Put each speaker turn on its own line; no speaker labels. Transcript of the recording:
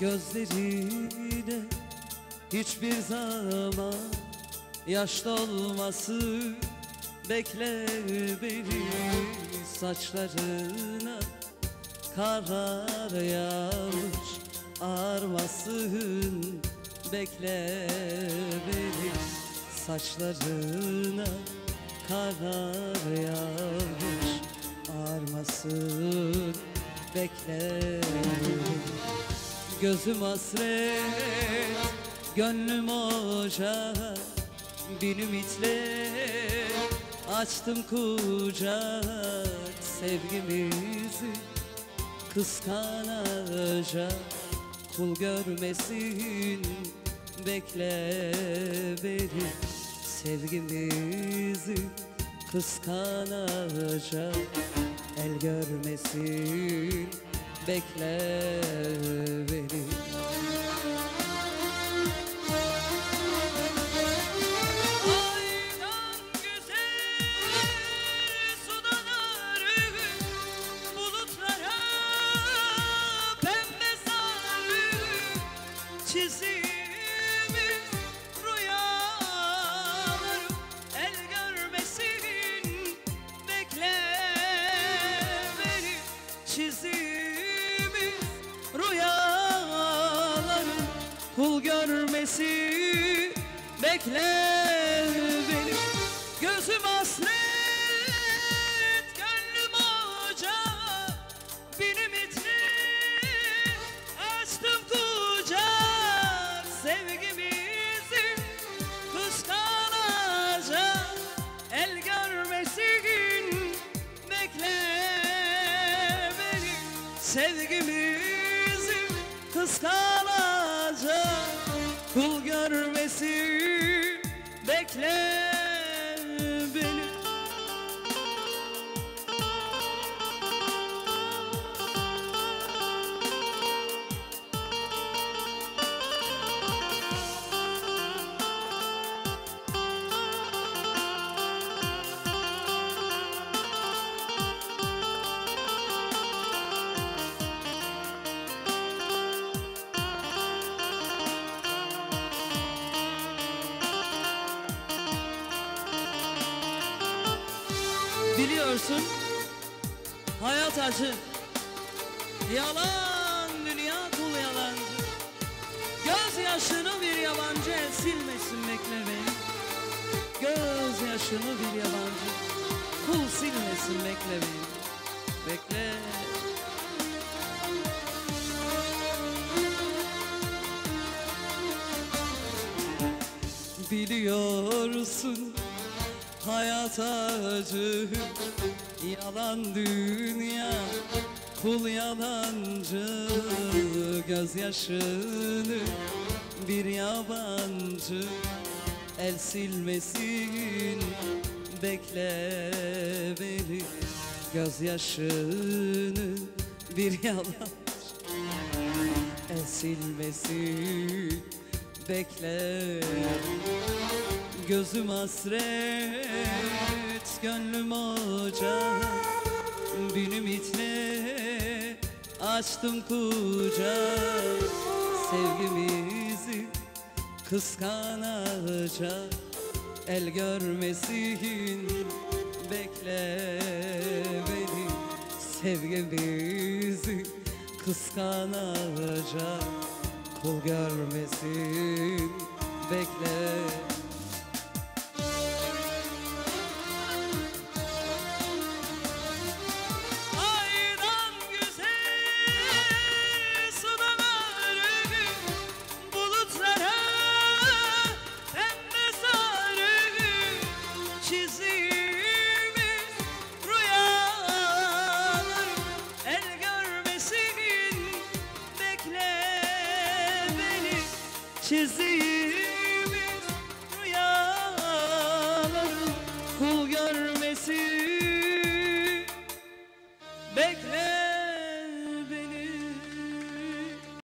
Gözlerine hiçbir zaman Yaş dolması bekle beni. Saçlarına karar yağmış Armasın bekle beni. Saçlarına karar yağmış Armasın bekle Gözüm hasret, gönlüm ocak Bin ümitle açtım kucak Sevgimizi kıskanacak. Kul görmesin bekle beni. Sevgimizi kıskanacak. El görmesin bekle
görmesin bekle beni. Gözüm hasret, gönlüm ocak Bin ümitli açtım kucak Sevgimizi. Kıskanacak El görmesin bekle beni.
Sevgimizi kıskanacak görmesin bekle Biliyorsun hayat acı. Yalan dünya kul yalancı. Göz yaşını bir yabancı el silmesin bekle beni Göz yaşını bir yabancı kul silmesin bekle beni Bekle. Biliyorsun hayat acı Yalan dünya kul yalancı. Gözyaşını bir yabancı. El silmesin bekle beni. Gözyaşını bir yalancı El silmesin bekle Gözüm hasret, gönlüm ocak. Bin ümitle açtım kucak. Sevgimizi kıskanacak. El görmesin bekle beni. Sevgimizi kıskanacak. Kul görmesin bekle Çizeyim